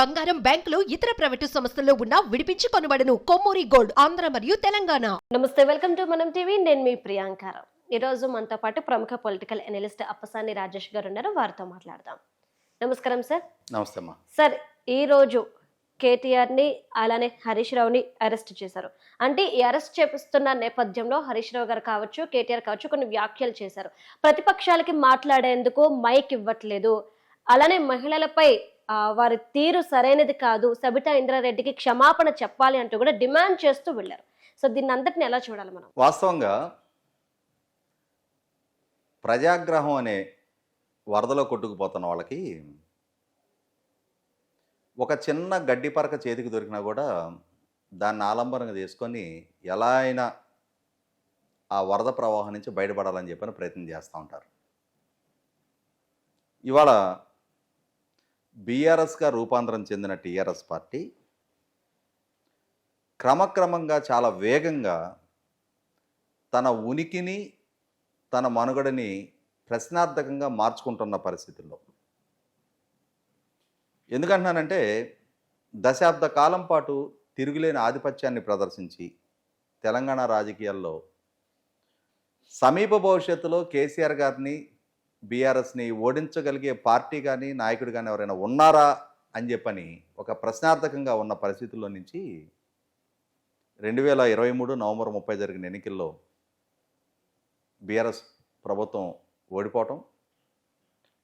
బంగారం బ్యాంకులు ఇతర ప్రైవేటు సంస్థల్లో ఉన్న విడిపించి కొనబడను కొమ్మూరి గోల్డ్ ఆంధ్ర మరియు తెలంగాణ. నమస్తే వెల్కమ్ టు మనం టీవీ. నేను మీ ప్రియాంకారావు ఈరోజు మనతో పాటు ప్రముఖ పొలిటికల్ అనలిస్ట్ అప్పసాని రాజేష్ గారు ఉన్నారు. వారితో మాట్లాడదాం. నమస్కారం సార్. నమస్తే అమ్మా. సార్ ఈ రోజు కేటీఆర్ని అలానే హరీష్ రావుని అరెస్ట్ చేశారు. అంటే ఈ అరెస్ట్ చేపిస్తున్న నేపథ్యంలో హరీష్ రావు గారు కావచ్చు కేటీఆర్ కావచ్చు కొన్ని వ్యాఖ్యలు చేశారు. ప్రతిపక్షాలకి మాట్లాడేందుకు మైక్ ఇవ్వట్లేదు. అలానే మహిళలపై వారి తీరు సరైనది కాదు. సబితా ఇంద్రారెడ్డికి క్షమాపణ చెప్పాలి అంటూ కూడా డిమాండ్ చేస్తూ వెళ్ళారు. సో దీన్ని అంతటిని ఎలా చూడాలి మనం? వాస్తవంగా ప్రజాగ్రహం అనే వరదలో కొట్టుకుపోతున్న వాళ్ళకి ఒక చిన్న గడ్డి పరక చేతికి దొరికినా కూడా దాన్ని ఆలంబనంగా తీసుకొని ఎలా అయినా ఆ వరద ప్రవాహం నుంచి బయటపడాలని చెప్పని ప్రయత్నం చేస్తూ ఉంటారు. ఇవాళ బీఆర్ఎస్గా రూపాంతరం చెందిన టీఆర్ఎస్ పార్టీ క్రమక్రమంగా చాలా వేగంగా తన ఉనికిని తన మనుగడని ప్రశ్నార్థకంగా మార్చుకుంటున్న పరిస్థితుల్లో. ఎందుకంటున్నానంటే దశాబ్ద కాలం పాటు తిరుగులేని ఆధిపత్యాన్ని ప్రదర్శించి తెలంగాణ రాజకీయాల్లో సమీప భవిష్యత్తులో కేసీఆర్ గారిని బీఆర్ఎస్ని ఓడించగలిగే పార్టీ కానీ నాయకుడు కానీ ఎవరైనా ఉన్నారా అని చెప్పని ఒక ప్రశ్నార్థకంగా ఉన్న పరిస్థితుల్లో నుంచి రెండు వేల ఇరవై మూడు నవంబర్ ముప్పై జరిగిన ఎన్నికల్లో బీఆర్ఎస్ ప్రభుత్వం ఓడిపోవటం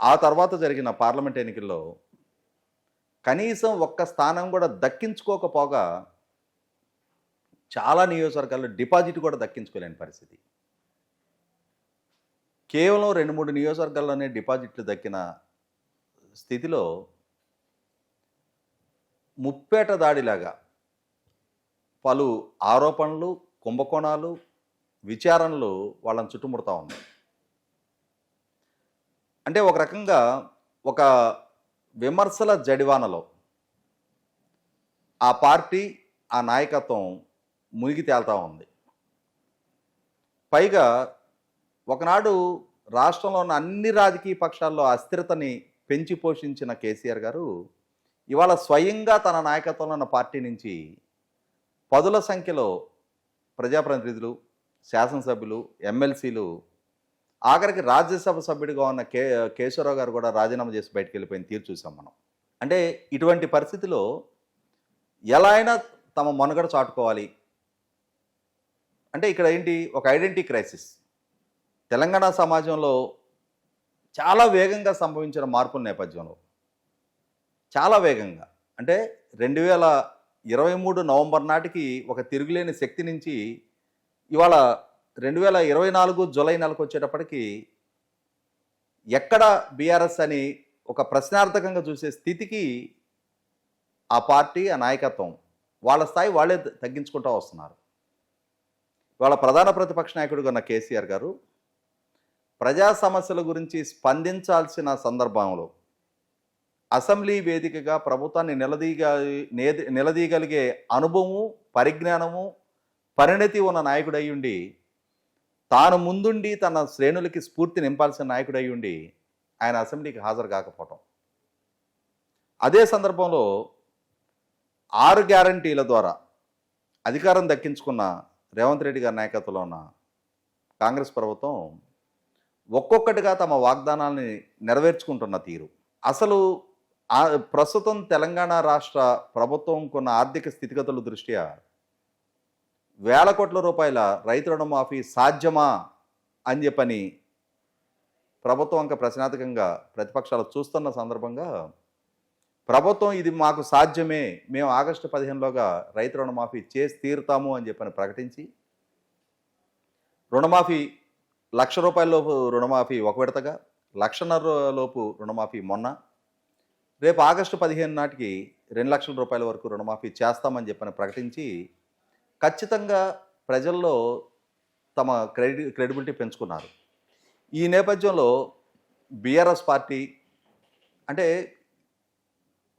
ఆ తర్వాత జరిగిన పార్లమెంట్ ఎన్నికల్లో కనీసం ఒక్క స్థానం కూడా దక్కించుకోకపోగా చాలా నియోజకవర్గాల్లో డిపాజిట్ కూడా దక్కించుకోలేని పరిస్థితి. కేవలం రెండు మూడు నియోజకవర్గాల్లోనే డిపాజిట్లు దక్కిన స్థితిలో ముప్పేట దాడిలాగా పలు ఆరోపణలు కుంభకోణాలు విచారణలు వాళ్ళని చుట్టుముడతా ఉన్నాయి అంటే ఒక రకంగా ఒక విమర్శల జడివానలో ఆ పార్టీ ఆ నాయకత్వం మునిగి తేల్తా ఉంది. పైగా ఒకనాడు రాష్ట్రంలో ఉన్న అన్ని రాజకీయ పక్షాల్లో అస్థిరతని పెంచి పోషించిన కేసీఆర్ గారు ఇవాళ స్వయంగా తన నాయకత్వంలో ఉన్న పార్టీ నుంచి పదుల సంఖ్యలో ప్రజాప్రతినిధులు శాసనసభ్యులు ఎమ్మెల్సీలు ఆఖరికి రాజ్యసభ సభ్యుడిగా ఉన్న కే కేశవరావు గారు కూడా రాజీనామా చేసి బయటకు వెళ్ళిపోయిన తీరు చూసాం మనం. అంటే ఇటువంటి పరిస్థితిలో ఎలా అయినా తమ మనుగడ చాటుకోవాలి. అంటే ఇక్కడ ఏంటి? ఒక ఐడెంటిటీ క్రైసిస్. తెలంగాణ సమాజంలో చాలా వేగంగా సంభవించిన మార్పుల నేపథ్యంలో చాలా వేగంగా. అంటే రెండు వేల ఇరవై మూడు నవంబర్ నాటికి ఒక తిరుగులేని శక్తి నుంచి ఇవాళ రెండు వేల ఇరవై నాలుగు జూలై నెలకు వచ్చేటప్పటికి ఎక్కడ బీఆర్ఎస్ అని ఒక ప్రశ్నార్థకంగా చూసే స్థితికి ఆ పార్టీ ఆ నాయకత్వం వాళ్ళ స్థాయి వాళ్ళే తగ్గించుకుంటూ వస్తున్నారు. వాళ్ళ ప్రధాన ప్రతిపక్ష నాయకుడుగా ఉన్న కేసీఆర్ గారు ప్రజా సమస్యల గురించి స్పందించాల్సిన సందర్భంలో అసెంబ్లీ వేదికగా ప్రభుత్వాన్ని నిలదీగ నేది- నిలదీయగలిగే అనుభవము పరిజ్ఞానము పరిణతి ఉన్న నాయకుడయ్యుండి తాను ముందుండి తన శ్రేణులకి స్ఫూర్తి నింపాల్సిన నాయకుడయ్యుండి ఆయన అసెంబ్లీకి హాజరు కాకపోవటం. అదే సందర్భంలో ఆరు గ్యారంటీల ద్వారా అధికారం దక్కించుకున్న రేవంత్ రెడ్డి గారి నాయకత్వంలో ఉన్న కాంగ్రెస్ ప్రభుత్వం ఒక్కొక్కటిగా తమ వాగ్దానాల్ని నెరవేర్చుకుంటున్న తీరు. అసలు ప్రస్తుతం తెలంగాణ రాష్ట్ర ప్రభుత్వం కొన్న ఆర్థిక స్థితిగతుల దృష్ట్యా వేల కోట్ల రూపాయల రైతు రుణమాఫీ సాధ్యమా అని చెప్పని ప్రభుత్వం ఇంకా ప్రశ్నార్థకంగా ప్రతిపక్షాలు చూస్తున్న సందర్భంగా ప్రభుత్వం ఇది మాకు సాధ్యమే మేము ఆగస్టు పదిహేనులోగా రైతు రుణమాఫీ చేసి తీరుతాము అని చెప్పని ప్రకటించి రుణమాఫీ లక్ష రూపాయల లోపు రుణమాఫీ ఒక విడతగా లక్షన్నర లోపు రుణమాఫీ మొన్న. రేపు ఆగస్టు పదిహేను నాటికి రెండు లక్షల రూపాయల వరకు రుణమాఫీ చేస్తామని చెప్పని ప్రకటించి ఖచ్చితంగా ప్రజల్లో తమ క్రెడి క్రెడిబిలిటీ పెంచుకున్నారు. ఈ నేపథ్యంలో బీఆర్ఎస్ పార్టీ అంటే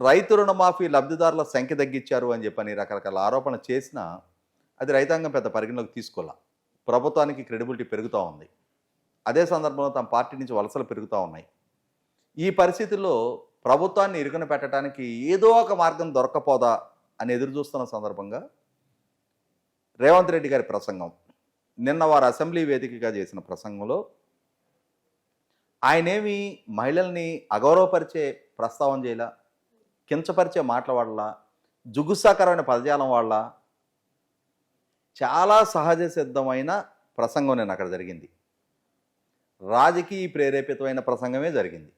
రైతు రుణమాఫీ లబ్ధిదారుల సంఖ్య తగ్గించారు అని చెప్పని రకరకాల ఆరోపణలు చేసినా అది రైతాంగం పెద్ద పరిగణలోకి తీసుకోలే. ప్రభుత్వానికి క్రెడిబిలిటీ పెరుగుతూ ఉంది. అదే సందర్భంలో తమ పార్టీ నుంచి వలసలు పెరుగుతూ ఉన్నాయి. ఈ పరిస్థితుల్లో ప్రభుత్వాన్ని ఇరుకున పెట్టడానికి ఏదో ఒక మార్గం దొరకపోదా అని ఎదురు చూస్తున్న సందర్భంగా రేవంత్ రెడ్డి గారి ప్రసంగం. నిన్న వారు అసెంబ్లీ వేదికగా చేసిన ప్రసంగంలో ఆయనేమి మహిళల్ని అగౌరవపరిచే ప్రస్తావన చేయలా కించపరిచే మాటల వాళ్ళ జుగుస్సాకరమైన పదజాలం వాళ్ళ చాలా సహజ సిద్ధమైన ప్రసంగం నేను అక్కడ జరిగింది. రాజకీయ ప్రేరేపితమైన ప్రసంగమే జరిగింది.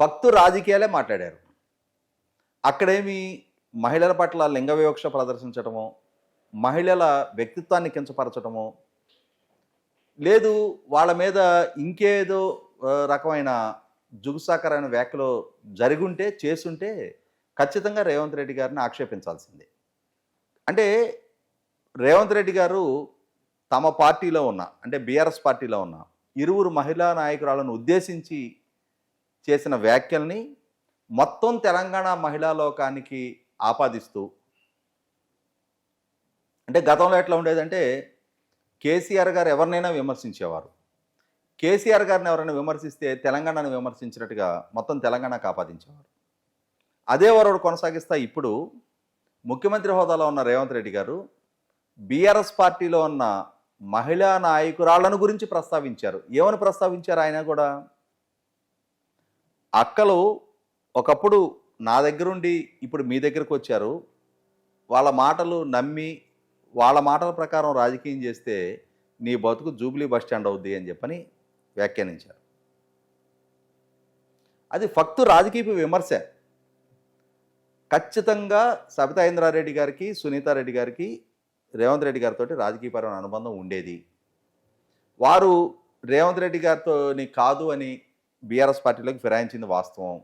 ఫక్తు రాజకీయాలే మాట్లాడారు. అక్కడేమి మహిళల పట్ల లింగ వివక్ష ప్రదర్శించటమో మహిళల వ్యక్తిత్వాన్ని కించపరచటమో లేదు వాళ్ళ మీద ఇంకేదో రకమైన జుగుసాకరమైన వ్యాఖ్యలు జరుగుంటే చేసుంటే ఖచ్చితంగా రేవంత్ రెడ్డి గారిని ఆక్షేపించాల్సిందే. అంటే రేవంత్ రెడ్డి గారు తమ పార్టీలో ఉన్న అంటే బీఆర్ఎస్ పార్టీలో ఉన్న ఇరువురు మహిళా నాయకురాలను ఉద్దేశించి చేసిన వ్యాఖ్యల్ని మొత్తం తెలంగాణ మహిళా లోకానికి ఆపాదిస్తూ అంటే గతంలో ఎట్లా ఉండేదంటే కేసీఆర్ గారు ఎవరినైనా విమర్శించేవారు. కేసీఆర్ గారిని ఎవరైనా విమర్శిస్తే తెలంగాణను విమర్శించినట్టుగా మొత్తం తెలంగాణకు ఆపాదించేవారు. అదే వరడు కొనసాగిస్తా ఇప్పుడు ముఖ్యమంత్రి హోదాలో ఉన్న రేవంత్ రెడ్డి గారు బీఆర్ఎస్ పార్టీలో ఉన్న మహిళా నాయకురాళ్ళను గురించి ప్రస్తావించారు. ఏమని ప్రస్తావించారు ఆయన కూడా? అక్కలు ఒకప్పుడు నా దగ్గరుండి ఇప్పుడు మీ దగ్గరకు వచ్చారు. వాళ్ళ మాటలు నమ్మి వాళ్ళ మాటల ప్రకారం రాజకీయం చేస్తే నీ బతుకు జూబ్లీ బస్ స్టాండ్ అవుద్ది అని చెప్పని వ్యాఖ్యానించారు. అది ఫక్తు రాజకీయ విమర్శ. ఖచ్చితంగా సబితా ఇంద్రారెడ్డి గారికి సునీతారెడ్డి గారికి రేవంత్ రెడ్డి గారితో రాజకీయపరమైన అనుబంధం ఉండేది. వారు రేవంత్ రెడ్డి గారితోని కాదు అని బీఆర్ఎస్ పార్టీలోకి ఫిరాయించింది వాస్తవం.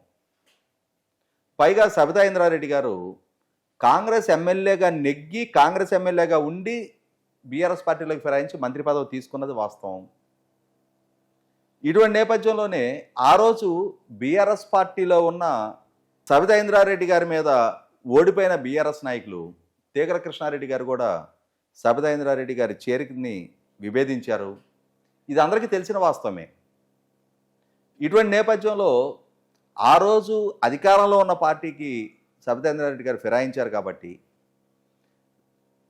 పైగా సబితా ఇంద్రారెడ్డి గారు కాంగ్రెస్ ఎమ్మెల్యేగా నెగ్గి కాంగ్రెస్ ఎమ్మెల్యేగా ఉండి బీఆర్ఎస్ పార్టీలోకి ఫిరాయించి మంత్రి పదవి తీసుకున్నది వాస్తవం. ఇటువంటి నేపథ్యంలోనే ఆ రోజు బీఆర్ఎస్ పార్టీలో ఉన్న సబితా ఇంద్రారెడ్డి గారి మీద ఓడిపోయిన బీఆర్ఎస్ నాయకులు తీగల కృష్ణారెడ్డి గారు కూడా సబితా గారి చేరికని విభేదించారు. ఇది అందరికీ తెలిసిన వాస్తవమే. ఇటువంటి నేపథ్యంలో ఆ రోజు అధికారంలో ఉన్న పార్టీకి సబితేంద్రారెడ్డి గారు ఫిరాయించారు కాబట్టి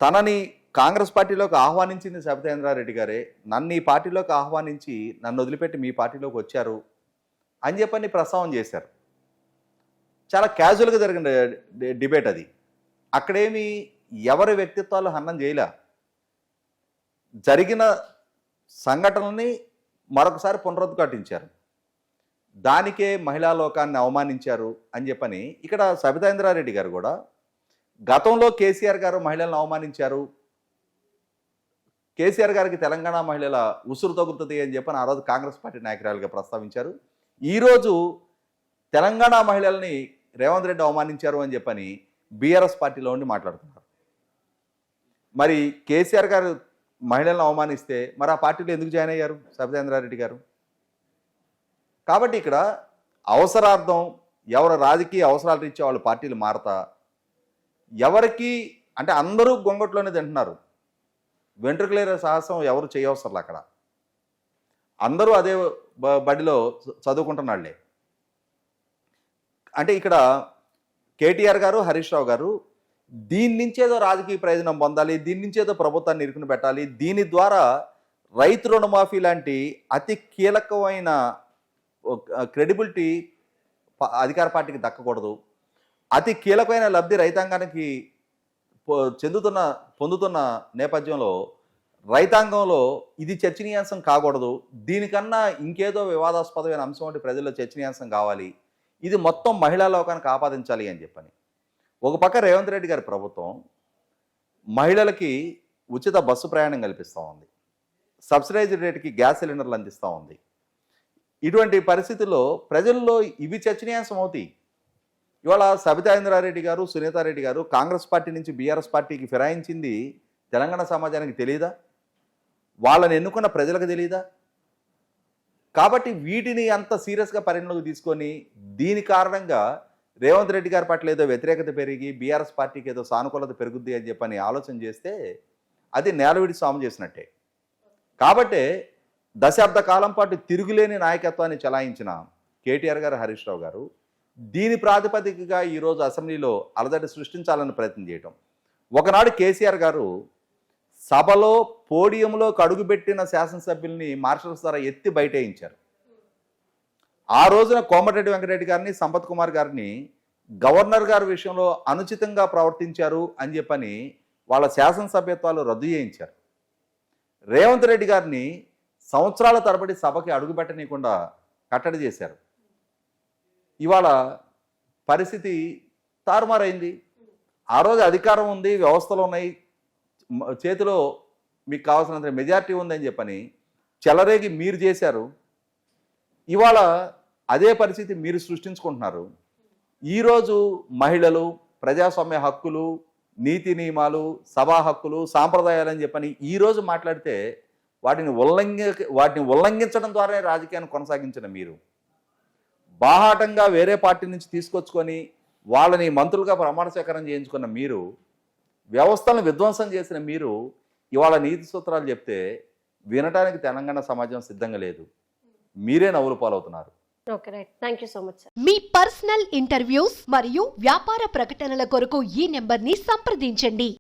తనని కాంగ్రెస్ పార్టీలోకి ఆహ్వానించింది సబితేంద్రారెడ్డి గారే. నన్ను ఈ పార్టీలోకి ఆహ్వానించి నన్ను వదిలిపెట్టి మీ పార్టీలోకి వచ్చారు అని చెప్పని ప్రస్తావన చేశారు. చాలా క్యాజువల్గా జరిగిన డిబేట్ అది. అక్కడేమి ఎవరి వ్యక్తిత్వాలు హన్నం చేయలే. జరిగిన సంఘటనని మరొకసారి పునరుద్ఘాటించారు దానికే మహిళా లోకాన్ని అవమానించారు అని చెప్పని ఇక్కడ సబితాంద్రారెడ్డి గారు కూడా గతంలో కేసీఆర్ గారు మహిళలను అవమానించారు. కేసీఆర్ గారికి తెలంగాణ మహిళల ఉసురు తగులుతుంది అని చెప్పని ఆ రోజు కాంగ్రెస్ పార్టీ నాయకురాలుగా ప్రస్తావించారు. ఈరోజు తెలంగాణ మహిళల్ని రేవంత్ రెడ్డి అవమానించారు అని చెప్పని బీఆర్ఎస్ పార్టీలో ఉండి మాట్లాడుతున్నారు. మరి కేసీఆర్ గారు మహిళలను అవమానిస్తే మరి ఆ పార్టీలో ఎందుకు జాయిన్ అయ్యారు సబితేంద్రారెడ్డి గారు? కాబట్టి ఇక్కడ అవసరార్థం ఎవరు రాజకీయ అవసరాలు ఇచ్చే వాళ్ళు పార్టీలు మారతా ఎవరికి అంటే అందరూ గొంగట్లోనే తింటున్నారు. వెంట్రుకలేరే సాహసం ఎవరు చేయవసరం అక్కడ. అందరూ అదే బ- బడిలో చ- అంటే ఇక్కడ కేటీఆర్ గారు హరీష్ రావు గారు దీని నుంచేదో రాజకీయ ప్రయోజనం పొందాలి దీని నుంచేదో ప్రభుత్వాన్ని ఇరుకుని పెట్టాలి దీని ద్వారా రైతు రుణమాఫీ లాంటి అతి కీలకమైన క్రెడిబిలిటీ అధికార పార్టీకి దక్కకూడదు. అతి కీలకమైన లబ్ధి రైతాంగానికి చెందుతున్న పొందుతున్న నేపథ్యంలో రైతాంగంలో ఇది చర్చనీయాంశం కాకూడదు. దీనికన్నా ఇంకేదో వివాదాస్పదమైన అంశం వంటి ప్రజల్లో చర్చనీయాంశం కావాలి. ఇది మొత్తం మహిళా లోకానికి ఆపాదించాలి అని చెప్పని. ఒక పక్క రేవంత్ రెడ్డి గారి ప్రభుత్వం మహిళలకి ఉచిత బస్సు ప్రయాణం కల్పిస్తూ ఉంది. సబ్సిడైజ్డ్ రేటుకి గ్యాస్ సిలిండర్లు అందిస్తూ ఉంది. ఇటువంటి పరిస్థితుల్లో ప్రజల్లో ఇవి చర్చనీయాంశం అవుతాయి. ఇవాళ సబితా ఇంద్రారెడ్డి గారు సునీతారెడ్డి గారు కాంగ్రెస్ పార్టీ నుంచి బీఆర్ఎస్ పార్టీకి ఫిరాయించింది తెలంగాణ సమాజానికి తెలియదా వాళ్ళని ఎన్నుకున్న ప్రజలకు తెలియదా కాబట్టి వీటిని అంత సీరియస్గా పరిగణలోకి తీసుకొని దీని కారణంగా రేవంత్ రెడ్డి గారి పట్ల ఏదో వ్యతిరేకత పెరిగి బీఆర్ఎస్ పార్టీకి ఏదో సానుకూలత పెరుగుద్ది అని చెప్పని ఆలోచన చేస్తే అది నేలవిడి సాము చేసినట్టే. కాబట్టే దశాబ్ద కాలం పాటు తిరుగులేని నాయకత్వాన్ని చలాయించిన కేటీఆర్ గారు హరీష్ రావు గారు దీని ప్రాతిపదికగా ఈరోజు అసెంబ్లీలో అలజడి సృష్టించాలని ప్రయత్నం చేయటం. ఒకనాడు కేసీఆర్ గారు సభలో పోడియంలో కడుగుపెట్టిన శాసనసభ్యుల్ని మార్షల్స్ ద్వారా ఎత్తి బయటేయించారు. ఆ రోజున కోమటిరెడ్డి వెంకటరెడ్డి గారిని సంపత్ కుమార్ గారిని గవర్నర్ గారి విషయంలో అనుచితంగా ప్రవర్తించారు అని చెప్పని వాళ్ళ శాసనసభ్యత్వాలు రద్దు చేయించారు. రేవంత్ రెడ్డి గారిని సంవత్సరాల తరబడి సభకి అడుగుపెట్టనీయకుండా కట్టడి చేశారు. ఇవాళ పరిస్థితి తారుమారైంది. ఆ రోజు అధికారం ఉంది వ్యవస్థలు ఉన్నాయి చేతిలో మీకు కావాల్సినంత మెజారిటీ ఉందని చెప్పని చెలరేగి మీరు చేశారు. ఇవాళ అదే పరిస్థితి మీరు సృష్టించుకుంటున్నారు. ఈరోజు మహిళలు ప్రజాస్వామ్య హక్కులు నీతి నియమాలు సభా హక్కులు సాంప్రదాయాలు అని చెప్పని ఈరోజు మాట్లాడితే వాటిని ఉల్లంఘ వాటిని ఉల్లంఘించడం ద్వారానే రాజకీయాన్ని కొనసాగించిన మీరు. బాహాటంగా వేరే పార్టీ నుంచి తీసుకొచ్చుకొని వాళ్ళని మంత్రులుగా ప్రమాణ స్వీకారం చేయించుకున్న మీరు వ్యవస్థలను విధ్వంసం చేసిన మీరు ఇవాళ నీతి సూత్రాలు చెప్తే వినటానికి తెలంగాణ సమాజం సిద్ధంగా లేదు. మీరే నవ్వులు పాలవుతున్నారు. Okay right thank you so much sir me personal interviews మరియు వ్యాపార ప్రకటనల కొరకు ఈ నెంబర్ని సంప్రదించండి.